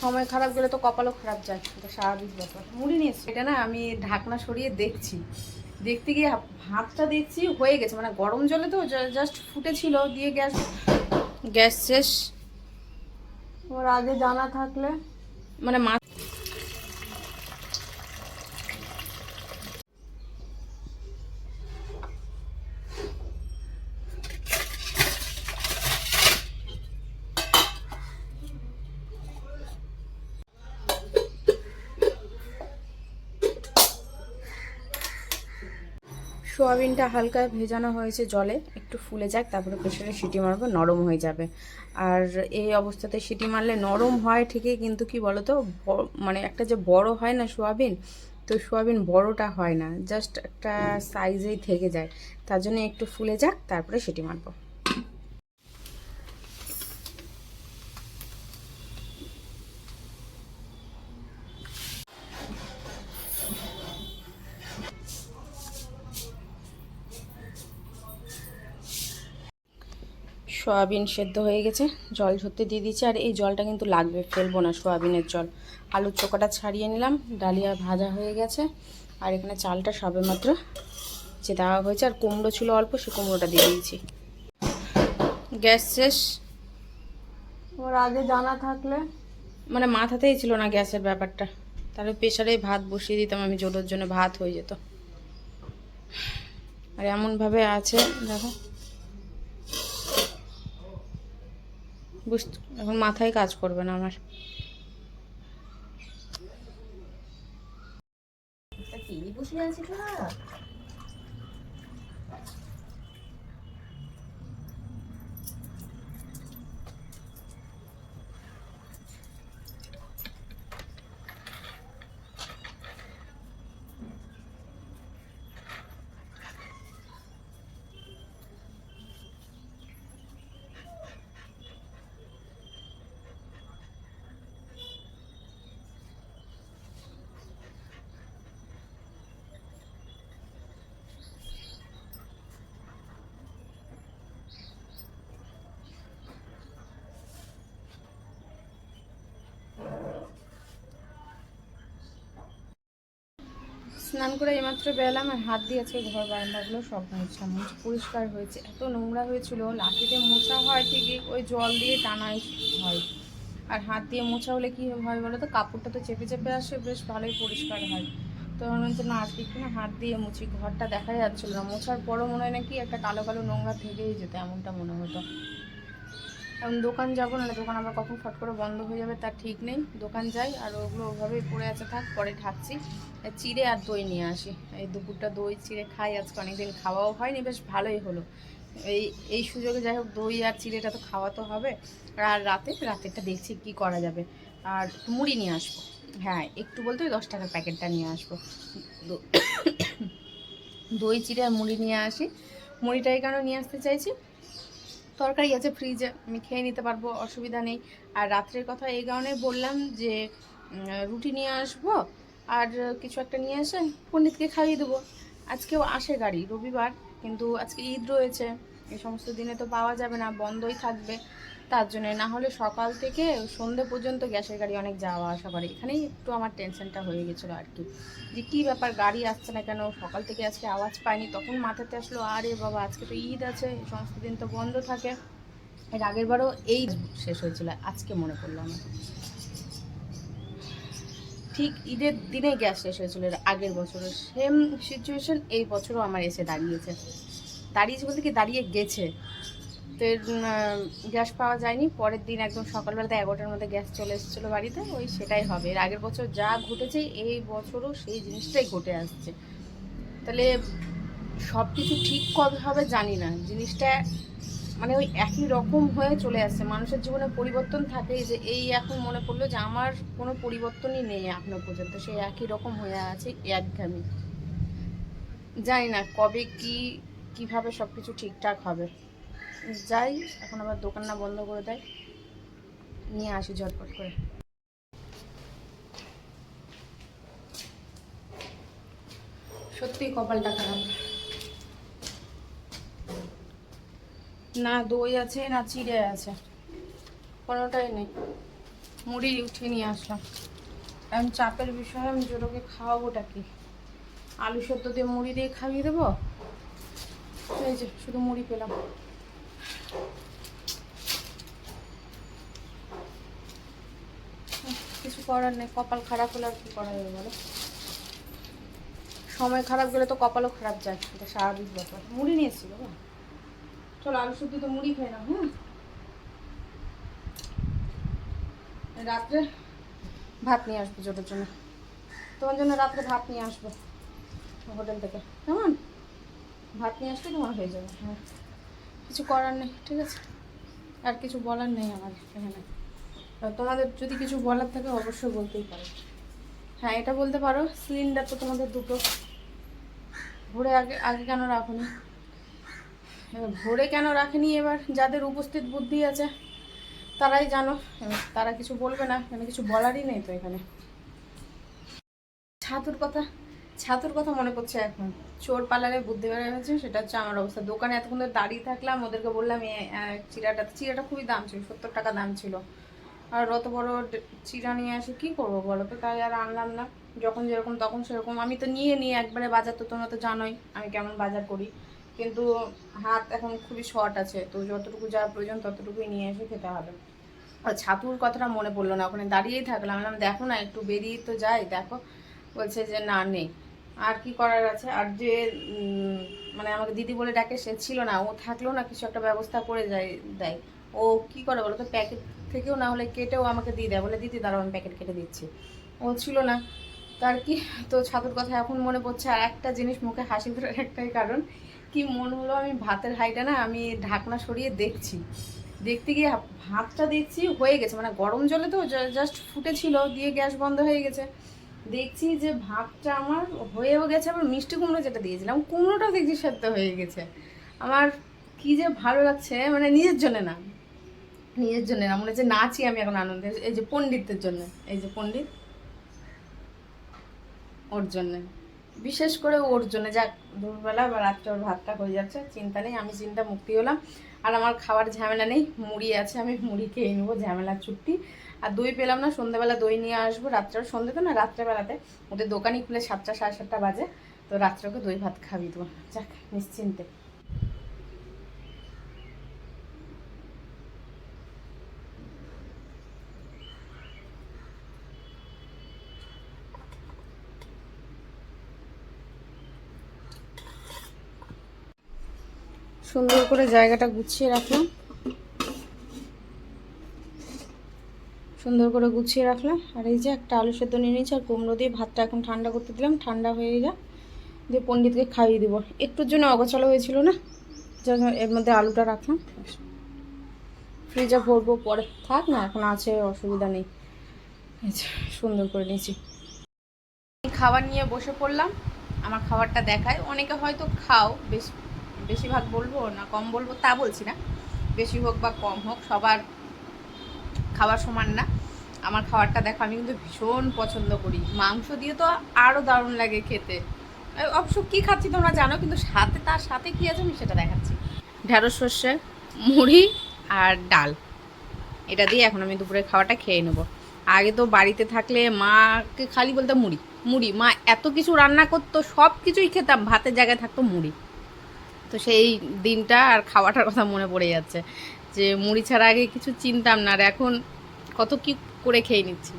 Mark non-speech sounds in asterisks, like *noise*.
সময় খারাপ গেলে তো কপালও খারাপ যায়, এটা স্বাভাবিক ব্যাপার। মুড়ি নিয়েছি? এটা না আমি ঢাকনা সরিয়ে দেখছি। দেখতে গিয়ে ভাতটা দেখছি হয়ে গেছে মানে গরম জলে তো জাস্ট ফুটেছিল, দিয়ে গ্যাস গ্যাস শেষ। ওর আগে জানা থাকলে মানে মা সোয়াবিনটা হালকা ভেজানো হয়েছে জলে, একটু ফুলে যাক, তারপরে প্রেশারে সিটি মারবো, নরম হয়ে যাবে। আর এই অবস্থাতে সিটি মারলে নরম হয় ঠিকই, কিন্তু কি বলতো মানে একটা যে বড় হয় না সোয়াবিন, তো সোয়াবিন বড়টা হয় না, জাস্ট একটা সাইজেই থেকে যায়। তার জন্য একটু ফুলে যাক, তারপরে সিটি মারবো। সয়াবিন সেদ্ধ হয়ে গেছে। জল ঝরতে দিয়ে দিচ্ছি আর এই জলটা কিন্তু লাগবে ফেলব না সয়াবিনের জল। আলুর চোকাটা ছাড়িয়ে নিলাম ডালিয়া ভাজা হয়ে গেছে। আর এখানে চালটা সবে মাত্র যে দেওয়া হয়েছে আর কুমড়ো ছিল অল্প সে কুমড়োটা দিয়ে দিয়েছি। গ্যাস শেষ। ওর আগে জানা থাকলে? মানে মাথাতেই ছিল না গ্যাসের ব্যাপারটা। তাহলে প্রেশারে ভাত বসিয়ে দিতাম আমি জোরের জন্য ভাত হয়ে যেত। আর এমনভাবে আছে দেখো। বুঝতে এখন মাথায় কাজ করবে না আমার। টিভি বসে স্নান করে এইমাত্র বেলাম আর হাত দিয়েছে ঘর বারান্দাগুলো সব মুছলাম মুছ। পরিষ্কার হয়েছে। এত নোংরা হয়েছিল, লাঠিতে মোছা হয় ঠিকই, ওই জল দিয়ে টানাই হয়। আর হাত দিয়ে মোছা হলে কি হয় বলো তো কাপড়টা তো চেপে চেপে আসে, বেশ ভালোই পরিষ্কার হয়। তো হচ্ছে, না, আজকে একটু না হাত দিয়ে মুছি। ঘরটা দেখা যাচ্ছিল না। মোছার পরও মনে হয় নাকি একটা কালো কালো নোংরা থেকেই যেত, এমনটা মনে হতো। এখন দোকান যাব না দোকান আবার কখন ফট করে বন্ধ হয়ে যাবে তার ঠিক নেই। দোকান যাই, আর ওগুলো ওভাবেই পড়ে আছে থাক, পরে ঢাকছি। চিড়ে আর দই নিয়ে আসি। এই দুপুরটা দই চিড়ে খাই, আজকে অনেকদিন খাওয়াও হয়নি, বেশ ভালোই হলো। এই এই সুযোগে যাই হোক, দই আর চিড়েটা তো খাওয়া তো হবে। আর রাতে, রাতেরটা দেখছি কি করা যাবে। আর মুড়ি নিয়ে আসব। হ্যাঁ একটু বলতে ওই দশ টাকার প্যাকেটটা নিয়ে আসব। *coughs* দই, চিড়ে আর মুড়ি নিয়ে আসি। মুড়িটা এই কারণে নিয়ে আসতে চাইছি। তরকারি আছে ফ্রিজে আমি খেয়ে নিতে পারব, অসুবিধা নেই। আর রাত্রের কথা এই কারণে বললাম যে রুটি নিয়ে আসব আর কিছু একটা নিয়ে এসে পণ্ডিতকে খাইয়ে দেবো। আজকেও আসে গাড়ি, রবিবার, কিন্তু আজকে ঈদ রয়েছে। এই সমস্ত দিনে তো পাওয়া যাবে না, বন্ধই থাকবে। তার জন্য না হলে সকাল থেকে সন্ধে পর্যন্ত গ্যাসের গাড়ি অনেক যাওয়া আসা করে। এখানেই একটু আমার টেনশনটা হয়ে গেছিল আর কি। যে কী ব্যাপার গাড়ি আসছে না কেন? সকাল থেকে আজকে আওয়াজ পাইনি। তখন মাথাতে আসলো, আরে বাবা, আজকে তো ঈদ আছে সমস্ত দিন তো বন্ধ থাকে। এর আগের বারও এই শেষ হয়েছিল, আজকে মনে পড়ল আমার। ঠিক ঈদের দিনে গ্যাস শেষ হয়েছিল আগের বছরের সেম সিচুয়েশন এই বছরও আমার এসে দাঁড়িয়েছে। দাঁড়িয়েছে বলতে কি, দাঁড়িয়ে গেছে। তো গ্যাস পাওয়া যায়নি। পরের দিন একদম সকালবেলাতে এগারোটার মধ্যে গ্যাস চলে এসেছিল বাড়িতে, ওই সেটাই হবে। এর আগের বছর যা ঘটেছে, এই বছরও সেই জিনিসটাই ঘটে আসছে। তাহলে সব কিছু ঠিক কবে হবে জানি না। জিনিসটা মানে ওই একই রকম হয়ে চলে আসছে। মানুষের জীবনে পরিবর্তন থাকে যে এই এখন মনে পড়ল যে আমার কোনো পরিবর্তনই নেই এখনও পর্যন্ত। সেই একই রকম হয়ে আছে একঘামি জানি না কবে কি কীভাবে সব কিছু ঠিকঠাক হবে। যাই এখন আবার দোকান না বন্ধ করে দেয়। নিয়ে আসি ঝটপট করে। সত্যি কপালটা খারাপ। না দই আছে না চিড়ে আছে। কোনোটাই নেই। মুড়ি উঠিয়ে নিয়ে আসলাম। এখন চাপের বিষয় আমি জোরোকে খাওয়াবোটা কি? আলু সেদ্ধ দিয়ে মুড়ি দিয়ে খাইয়ে দেবো? এই যে, শুধু মুড়ি পেলাম। কিছু করার নেই, কপাল খারাপ হলে আর কি করা যাবে বলো? সময় খারাপ গেলে তো কপালও খারাপ যায়, এটা স্বাভাবিক ব্যাপার। মুড়ি নিয়েছি বাবা চলো, আলু শুদ্ধ তো মুড়ি না হ্যাঁ? রাত্রে ভাত নিয়ে আসব জোটের জন্য। তোমার জন্য রাত্রে ভাত নিয়ে আসব হোটেল থেকে। কেমন? ভাত নিয়ে আসলে তোমার হয়ে যাবে। হ্যাঁ। কিছু করার নেই, ঠিক আছে? আর কিছু বলার নেই আমার এখানে। তোমাদের যদি কিছু বলার থাকে অবশ্যই বলতেই পারো। হ্যাঁ এটা বলতে পারো, সিলিন্ডার তো তোমাদের দুটো। ভরে আগে আগে কেন রাখুনি? এবার ভরে কেন রাখেনি এবার? যাদের উপস্থিত বুদ্ধি আছে, তারাই জানো। তারা কিছু বলবে না, এখানে কিছু বলারই নেই তো এখানে। ছাতুর কথা। ছাতুর কথা মনে পড়ছে এখন। চোর পালারে বুদ্ধি বেড়ে গেছে সেটা হচ্ছে আমার অবস্থা। দোকানে এতক্ষণ ধরে দাঁড়িয়ে থাকলাম, ওদেরকে বললাম চিরাটা চিরাটা খুবই দাম ছিল, সত্তর টাকা দাম ছিল। আর অত বড় চিরা নিয়ে আসে কি করব বলো তো? তাই আর আনলাম না। যখন যেরকম তখন সেরকম। আমি তো নিয়ে নিয়ে একবারে বাজার তো তোমরা তো জানোই, আমি কেমন বাজার করি। কিন্তু হাত এখন খুবই শর্ট আছে, তো যতটুকু যা প্রয়োজন ততটুকুই নিয়ে এসে খেতে হবে। আর ছাতুর কথাটা মনে পড়ল না। ওখানে দাঁড়িয়েই থাকলাম। দেখো না, একটু বেরিয়ে তো যাই, দেখো। বলছে যে, না, নেই। আর কি করার আছে? আর যে মানে আমাকে দিদি বলে ডাকে, সে ছিল না। ও থাকলেও না কিছু একটা ব্যবস্থা করে যায় দেয়। ও কি করে বলো তো প্যাকেট থেকেও না হলে কেটেও আমাকে দিয়ে দেয়। বলে, দিদি, দাঁড়াও, আমি প্যাকেট কেটে দিচ্ছি। ও ছিল না। তার কি, তো ছাতুর কথা এখন মনে পড়ছে। আর একটা জিনিস মুখে হাসি ধরার একটাই কারণ, কি মন হলো আমি ভাতের হাইটা না, আমি ঢাকনা সরিয়ে দেখছি। দেখতে গিয়ে ভাতটা দেখছি, হয়ে গেছে। মানে গরম জলে তো জাস্ট ফুটেছিল, দিয়ে গ্যাস বন্ধ হয়ে গেছে। দেখছি যে ভাতটা আমার হয়েও গেছে, আবার মিষ্টি কুমড়ো যেটা দিয়েছিলাম, কুমড়োটাও দেখছি সেদ্ধ হয়ে গেছে। আমার কি যে ভালো লাগছে মানে নিজের জন্য না, নিজের জন্য না, মনে হচ্ছে নাচি আমি এখন আনন্দে। এই যে পণ্ডিতদের জন্য, এই যে পণ্ডিত, ওর জন্য। বিশেষ করে ওর জন্য, যাক, দুপুরবেলা বা রাত্রে ওর ভাতটা হয়ে যাচ্ছে, চিন্তা নেই, আমি চিন্তা মুক্তি হলাম। আর আমার খাওয়ার ঝামেলা নেই, মুড়ি আছে, আমি মুড়ি খেয়ে নেব, ঝামেলার ছুটি। আর দই পেলাম না, সন্ধ্যাবেলা দই নিয়ে আসব। রাত্রে সন্ধ্যে তো না, রাত্রেবেলাতে। ওদের দোকানই খুলে সাতটা, সাড়ে সাতটা বাজে। তো রাত্রেকে দই ভাত খাবি দেবো। যাক, নিশ্চিন্তে। সুন্দর করে জায়গাটা গুছিয়ে রাখলাম। সুন্দর করে গুছিয়ে রাখলাম। আর এই যে একটা আলু সেদ্ধ নিয়ে নিয়েছি, আর কুমড়ো দিয়ে ভাতটা এখন ঠান্ডা করতে দিলাম। ঠান্ডা হয়ে যা দিয়ে পণ্ডিতকে খাইয়ে দিব। একটুর জন্য অগোছালো হয়েছিল না? এর মধ্যে আলুটা রাখলাম। ফ্রিজে ভরবো পরে। থাক না, এখন আছে, অসুবিধা নেই। সুন্দর করে নিয়েছি। খাবার নিয়ে বসে পড়লাম। আমার খাবারটা দেখায়। অনেকে হয়তো খাও, বেশ বেশিরভাগ বলব না, কম বলব তা বলছি না। বেশি হোক বা কম হোক, সবার খাবার সমান না। আমার খাবারটা দেখো, আমি কিন্তু ভীষণ পছন্দ করি। মাংস দিয়ে তো আরও দারুণ লাগে খেতে। অবশ্য কী খাচ্ছি তোমরা জানো, কিন্তু সাথে, তার সাথে কী আছে আমি সেটা দেখাচ্ছি। ঢেঁড়স, সর্ষে, মুড়ি আর ডাল। এটা দিয়ে এখন আমি দুপুরের খাওয়াটা খেয়ে নেব। আগে তো বাড়িতে থাকলে মাকে খালি বলতে মুড়ি মুড়ি। মা এত কিছু রান্না করতো, সব কিছুই খেতাম। ভাতের জায়গায় থাকতো মুড়ি। তো সেই দিনটা আর খাওয়াটার কথা মনে পড়ে যাচ্ছে। যে মুড়ি ছাড়া আগে কিছু চিনতাম না আর এখন কত কি করে খেয়ে নিচ্ছি।